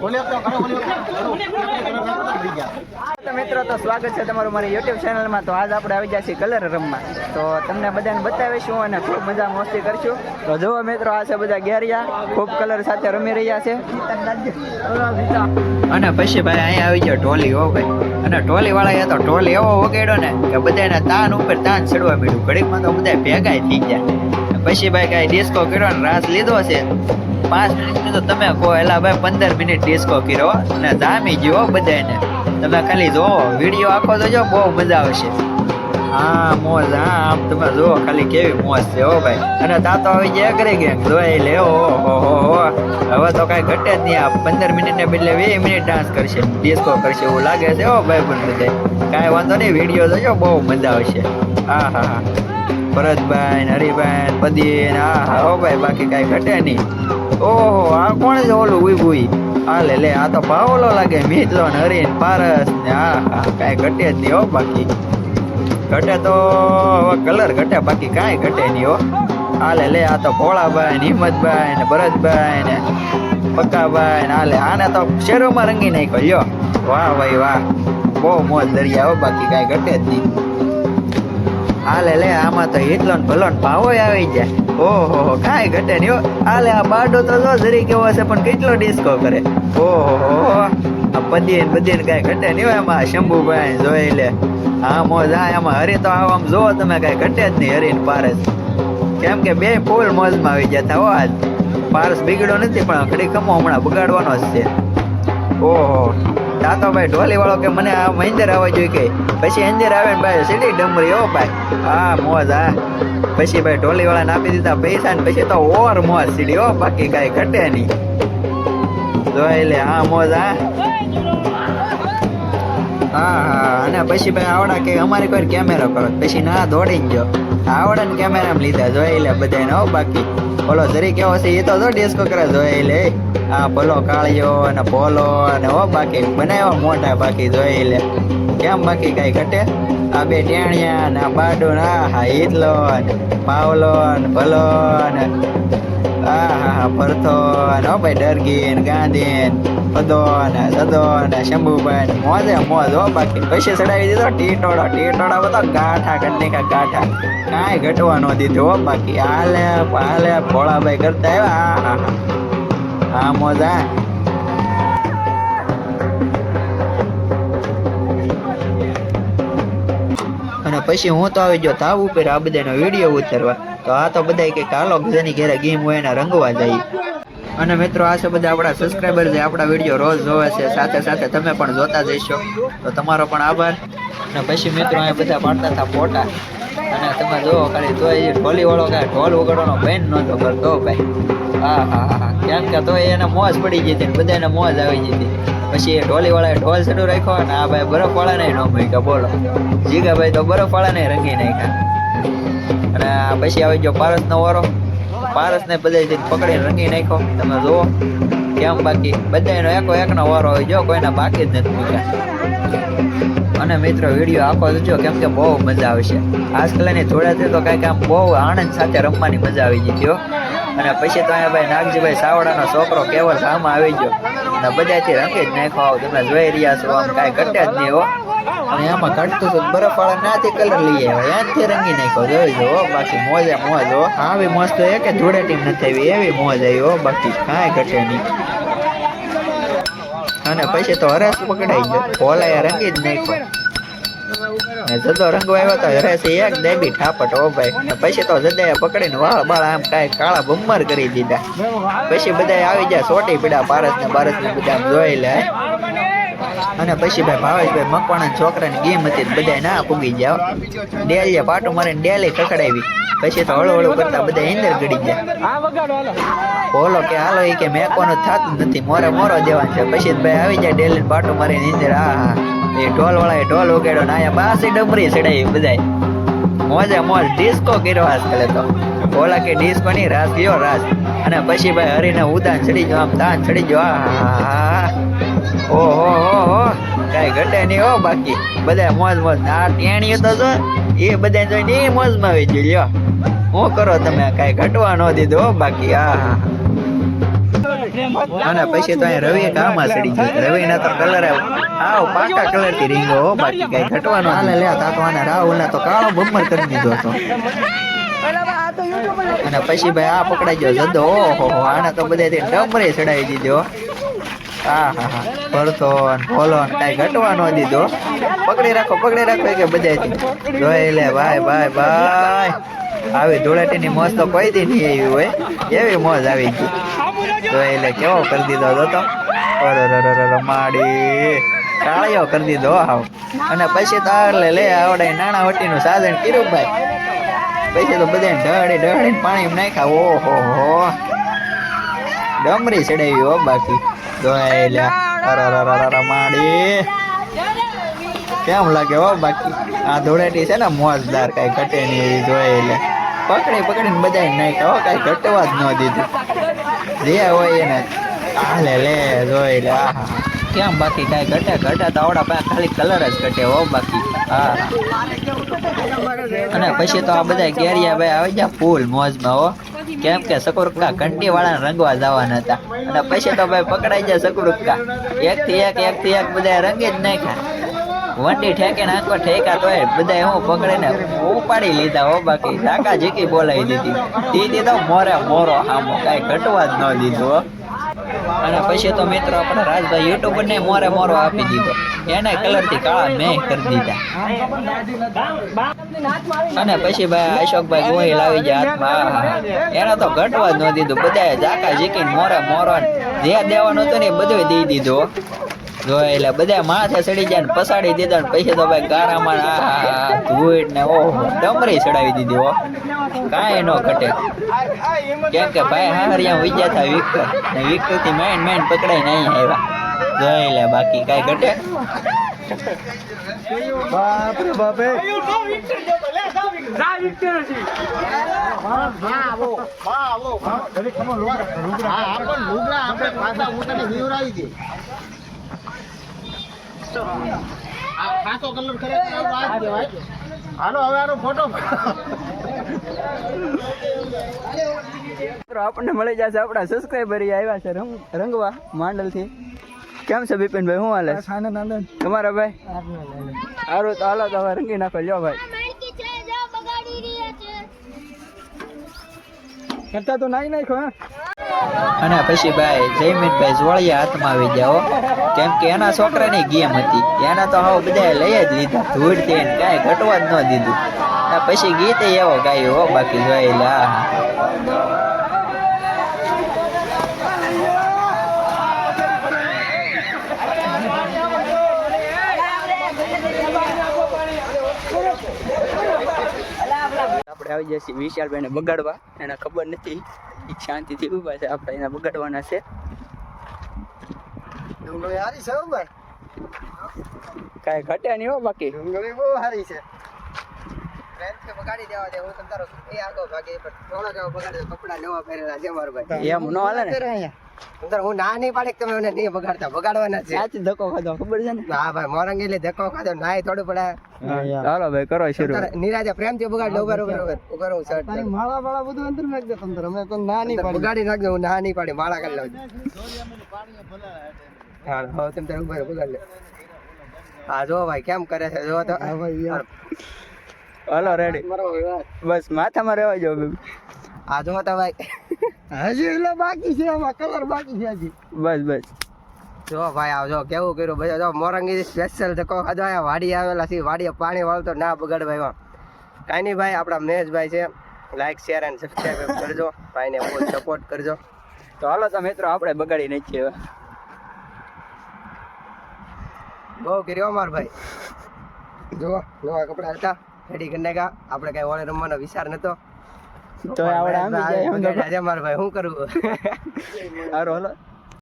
બોલે મિત્રો, તો સ્વાગત છે તમારું મારી યુટ્યુબ ચેનલમાં તો આજ આપણે આવી જાય છીએ કલર રમવા. તો તમને બધાને બતાવીશું અને ખૂબ મજા મસ્તી કરશું. તો જુઓ મિત્રો, આ છે બધા ગેરિયા. ખૂબ કલર સાથે રમી રહ્યા છે. અને પછી ભાઈ અહીંયા આવી ગયો ઢોલી, હો ભાઈ. અને ટોલી વાળા તો ઢોલી એવો વગાડ્યો ને કે બધાને તાન ઉપર તાન ચડવા મળ્યું ઘડીકમાં તો બધા ભેગા થઈ ગયા. પછી ભાઈ કાંઈ ડિસ્કો કર્યો ને રાસ લીધો છે. પાંચ મિનિટની તો તમે કહો, એલા ભાઈ, પંદર મિનિટ ડિસ્કો કર્યો અને જામી ગયો બધાને તમે ખાલી જોવો વીડિયો આખો તો જો, બહુ મજા આવશે. હા, મોજ, હા, આમ તમે જુઓ ખાલી કેવી મોજ છે હો ભાઈ. અને તાતો આવી જાય કરી કે જોઈ લે, હો હો હો હવે તો કાંઈ ઘટે જ નહીં, આ પંદર મિનિટને બદલે વીસ મિનિટ ડાન્સ કરશે ડિસ્કો કરશે એવું લાગે છે હો ભાઈ પણ બધે કાંઈ વાંધો નહીં વીડિયો જોજો, બહુ મજા આવશે. હા હા હા. ભરતભાઈ ને હરિભાઈ ને પદીન હા હા ભાઈ, બાકી કાંઈ ઘટે નહીં. ઓહો, આ કોણ છે ઓલું ઉઈ ઉઈ? હા લે આ તો પાવલો લાગે મિતલો ને હરીન પારસ ને આ હા કાંઈ ઘટે જ નહીં હો બાકી. ઘટે તો હવે કલર ઘટે, બાકી કાંઈ ઘટે નહીં હો. હાલે લે આ તો ભોળાભાઈ ને હિંમતભાઈ ને ભરતભાઈ ને પક્કાભાઈ ને હાલે આને તો શેરોમાં રંગી નાખ્યો, લ્યો. વાહ ભાઈ, વાહ. બહુ મોજ દરિયા બાકી કાંઈ ઘટે જ નહીં. હાલે લે, આમાં તો હિટલો ને ભલો ભાવો આવી જાય ઓહો, હો, કાંઈ ઘટે નહીં હો. હાલે, આ બાડો તો જો જરી કેવો છે, પણ કેટલો ડિસ્કો કરે. ઓહો આ પદીન બદીન કાંઈ ઘટે નહીં હોય એમાં. શંભુભાઈ જોઈ લે. હા, મોજ આમાં હરી તો આમ આમ જોવો તમે, કાંઈ ઘટે જ નહીં હરીને પારસ કેમ કે બે ફૂલ મોજમાં આવી જતા હો આજ. પારસ બિગડ્યો નથી, પણ ખડી ખમો હમણાં બગાડવાનો જ છે. ઓહો. ભાઈ ઢોલી વાળો કે મને આ મહિન્દર આવવા જોઈએ કે? પછી અંજર આવે ને ભાઈ સીધી ડમરી, હો ભાઈ. હા, મોજ, હા. પછી ભાઈ ઢોલી વાળાને આપી દીધા પૈસા ને પછી તો ઓર મોજ સીડી હો, બાકી કાંઈ ઘટે નહીં. જોઈ લે, હા, મોજ, હા. હા હા, અને પછી ભાઈ આવડા કે અમારે કોઈ કેમેરો કરો. પછી ના દોડીને ગયો. આવડા ને કેમેરામાં લીધા, જોઈ લે બધાને હો, બાકી. બોલો, જરી કેવો છે એ તો જો ડિસ્કો કરે, જોઈ લે. આ ભલો કાળિયો અને ભોલો અને હો, બાકી. બનાવ્યા મોટા બાકી, જોઈ લે. કેમ બાકી કઈ ઘટે? આ બે ટેણિયા ને આ બાડો ના હા ઈદલો ને પાવલો ને ભલો ને હા હા હા ભરતો ને હો ભાઈ ડરગી ને ગાંધી ને પદો ને સદો ને શંભુભાઈ મોજે મોજ, હો બાકી. પછી ચડાવી દીધો ટીટોડો ટીટોડા બધા ગાંઠા કરી નાખ્યા, ગાંઠા. કાંઈ ઘટવા ન દીધું, હો બાકી. હાલે હાલે, ભોળાભાઈ કરતા આવ્યા. હા હા મોજ. અને પછી હું તો આવી ગયો તાવ ઉપર આ બધાનો વીડિયો ઉતારવા. તો આ તો બધા કે કાલો જેની ઘેરે ગેમ હોય એના રંગવા જાય. અને મિત્રો, આ છે બધા આપણા સબસ્ક્રાઈબર જે આપણા વીડિયો રોજ જોવે છે. સાથે સાથે તમે પણ જોતા જઈશો. તો તમારો પણ આભાર. અને પછી મિત્રો, અહીંયા બધા પાડતા હતા ફોટા. અને તમે જોવો ખાલી તો એ ઢોલી વાળો કાંઈ ઢોલ વગાડવાનો બેન નહોતો કરતો ભાઈ. હા હા હા કેમ કે તો એને મોજ પડી ગઈ હતી બધાને મોજ આવી ગઈ હતી. પછી એ ઢોલી વાળાએ ઢોલ ચડું રાખ્યો અને આ ભાઈ બરફવાળાને ન મૂક્યા. બોલો. જીગા ભાઈ તો બરફવાળાને રંગી નાખ્યા. અને પછી આવી ગયો પારસનો વારો. પારસને બધા પકડીને રંગી નાખ્યો. તમે જુઓ કેમ બાકી. બધાનો એકો એકનો વારો હોય જો કોઈના બાકી જ નથી પૂછ્યા અને મિત્રો, વીડિયો આખો જોજો કેમ કે બહુ મજા આવશે. આજકાલની થોડાથી તો કાંઈક આમ બહુ આનંદ સાથે રમવાની મજા આવી ગઈ હો અને પછી તો અહીંયા ભાઈ નાગજીભાઈ સાવડાનો છોકરો કેવલ ગામમાં આવી ગયો. અને બધાથી રંગી જ નાખો આવો, તમે જોઈ રહ્યા છો, આમ કાંઈ ઘટે જ નહીં હો. અને એમાં ઘટતું હતું. બરફ વાળા નાથી કલર લઈ આવ્યા. એનાથી રંગી નાખ્યો. જોઈ જો. બાકી મોજે મોજ હો. આવી મસ્ત તો એક જોડે ટીમ નથી આવી એવી મોજ આવી. હો બાકી કાંઈ ઘટે નહીં. અને પછી તો હરસ પકડાઈ ગયો. ભોલાએ રંગી જ નાખ્યો. જદો રંગો આવ્યો તો હરેશ એક દેબી ઠાપટ ઓ ભાઈ. ને પછી તો જદાએ પકડીને વાળ બાળ આમ કાંઈ કાળા બમ્મર કરી દીધા. પછી બધા આવી જાય સોટી પીડા પારસ ને બારસ ને બધા આમ જોઈ લે. અને પછી ભાઈ ભાવેશભાઈ મકવાણા છોકરાની ગેમ હતી બધા ના પૂગી ગયા ડેલીએ પાટું મારીને ડેલી કકડાવી પછી તો હળો હળો કરતા બધા ઇંદર ગડી ગયા. બોલો કે હાલો એ કે મેકવાનું થતું નથી. મોરે મોરો દેવાનું છે. પછી ભાઈ આવી જાય ડેલી પાટું મારીને ઇંદર હા હા. એ ઢોલ વાળાએ ઢોલ ઉગાડ્યો ને આયા બાસી ડમરી ચડાવી બધાય. મોજે મોજ. ડિસ્કો કર્યો આજકાલે તો. ઓલા કે ડિસ્કો ની રાસ ગયો રાસ. અને પછી ભાઈ હરીને ઉદાન ચડી ગયો આમ તાન ચડી ગયો. આ ઓહો હો કાંઈ ઘટે નહીં હો બાકી. બધા મોજ મોજ. આ ટેણીઓ તો જો એ બધા જોઈને એ મોજમાં આવી ગયું લ્યો. શું કરો તમે? કાંઈ ઘટવા ન દીધો હો બાકી. આ હા અને પછી તો અહીં રવિ કામાં ચડી ગયો રવિ ના તો કલર આવ પાકા કલરથી રીંગો હો બાકી. કઈ ઘટવાનો હાલે લે તા તો આને રાહુલ ને તો કાળો બમ્મર કરી દીધો હતો. અને પછી ભાઈ આ પકડાઈ ગયો જદો. ઓહો આને તો બધે ડમરે ચડાવી દીધો હા હા હા. ભરતો ને ભોલો કાંઈ ઘટવા ન દીધો. પકડી રાખો પકડી રાખો કે બજાય જોઈ લે, ભાઈ ભાઈ ભાઈ. આવી ધૂળેટીની મોજ તો કોઈ દી નહીં આવી હોય. એવી મોજ આવી ગઈ. જોઈ લે, કેવો કરી દીધો હતો રમાડી કાળિયો કરી દીધો આવ અને પછી તારે લે આવડે, નાણા વટીનું સાધન કીધું ભાઈ. પછી તો બધા ઢળી, ઢળીને પાણી નાખ્યા. ઓહો, હો. ડમરી ચડાવી, હો, બાકી. માડી કેમ લાગે હો બાકી? આ ધૂળેટી છે ને મોજદાર, કઈ ઘટે નહીં એવી જોઈ લે પકડી, પકડીને બધા નાખ્યા હો, કઈ ઘટવા જ ન દીધું. જે હોય એને. હાલે, લે જોઈ લે આહા. કેમ બાકી કઈ ઘટે? ઘટે તો આવડા પાસે ખાલી કલર જ ઘટે હો બાકી. હા. અને પછી તો આ બધા કેરિયા ભાઈ આવી ગયા ફૂલ મોજમાં હો. કેમ કે સકુરકા કંટી વાળા રંગવા જવાના હતા. અને પછી તો ભાઈ પકડાઈ જાય સકુરકા એક થી એક એક થી એક બધા રંગી જ નાખ્યા. વંડી ઠેકે નાખો ઠેકા તો બધા હું પકડીને ઉપાડી લીધા હો બાકી. ઝાકા ઝીકી બોલાવી દીધી. દીધી તો મોરે મોરો આમો કાંઈ ઘટવા જ ન દીધો અને પછી તો મિત્રો આપણે રાજભાઈ યુટ્યુબર ને મોરે મોરો આપી દીધો. એને કલરથી કાળા મેં કરી દીધા. અને પછી ભાઈ અશોકભાઈ ગોહિલ આવી ગયા એને તો ઘટવા જ ન દીધું. ઝાકા ઝીકીને મોરે મોરો જે દેવાનું હતું ને એ બધું દઈ દીધું એટલે બધા માથે ચડી જાય પસાડી દીધા ને પછી તો ભાઈ ગારામાં આ ધૂળ ને ઓહો, ડમરી ચડાવી દીધી, હો. કાંઈ ન ઘટે. કેમ કે ભાઈ હાહરિયા વિજ્યા હતા વિક્ટર ને વિક્ટરથી મેન મેન પકડાઈને અહીં આવ્યા. જોઈ લે બાકી કાંઈ ઘટે. બાપ રે બાપે હાલો હવે આનો ફોટો આપણને મળી જશે આપણા સબસ્ક્રાઈબર આવ્યા છે રંગ રંગવા માંડલથી કેમ છે બિપિનભાઈ શું હાલે આનંદ આનંદ. તમારા ભાઈ? સારું તો હાલો તમે રંગી નાખો લ્યો ભાઈ. કરતા તો નાઈ નાખો અને પછી ભાઈ જયમીનભાઈ જોળિયા હાથમાં આવી ગયા હો. કેમ કે એના છોકરાની ગેમ હતી. એના તો હાવ બધા લઈ જ લીધા. ધૂળ તે કાંઈ ઘટવા જ ન દીધું. પછી ગીતે એવો ગાયો હો બાકી જોઈ આપણે આવી જશે વિશાલભાઈને બગાડવા. એને ખબર નથી. એ શાંતિથી ઊભા છે. આપણે એને બગાડવાના છે. ડુંગળી હારી છે ઉપર કાંઈ ઘટે નહીં હો બાકી. ડુંગળી બહુ હારી છે. બગાડી દેવા દે હું તમ તારો એ આગો ભાગે પર થોડા જેવા બગાડે કપડા નવા પહેરેલા છે મારું ભાઈ. એમ ન હાલે ને. તમ હું ના નહીં પાડે તમે મને નહીં બગાડતા બગાડવાના છે. સાચી ધક્કો ખાધો ખબર છે ને? હા ભાઈ મોરંગી એટલે ધક્કો ખાધો નાય થોડું પડે. ચાલો ભાઈ કરો શરૂ નિરાજા પ્રેમથી બગાડ લો બરોબર. હું શર્ટ તારી માળા વાળા બધું અંદર નાખ દે અમે તો ના નહીં પાડી બગાડી નાખજો હું ના નહીં પાડી માળા કરી લઉં હા હવે તમે તારે ઉભર બગાડ લે હા જો ભાઈ કેમ કરે છે જો તો. હાલો રેડી બસ માથામાં રહેવા જો આ જો તો ભાઈ. હજી એટલે બાકી છે આમાં કલર બાકી છે હજી. બસ બસ. જો ભાઈ આવજો કેવું કર્યું? ભાઈ જો મોરંગી સ્પેશિયલ ધક્કો ખાધો અહીંયા વાડી આવેલા છે વાડીએ પાણી વાળતો ના બગડ ભાઈ કાંઈ નહીં ભાઈ આપણા મહેશભાઈ છે. લાઈક શેર એન્ડ સબસ્ક્રાઈબ કરજો. ભાઈને બહુ સપોર્ટ કરજો. તો હાલો તો મિત્રો આપણે બગાડી નાખીએ હવે. બહુ કર્યો અમાર ભાઈ. જો નવા કપડા હતા રેડી કરીને આપણે કાંઈ ઓળે રમવાનો વિચાર નતો તો આવડે આમ જાય એમ તો મારા ભાઈ શું કરવું? સારું હાલો.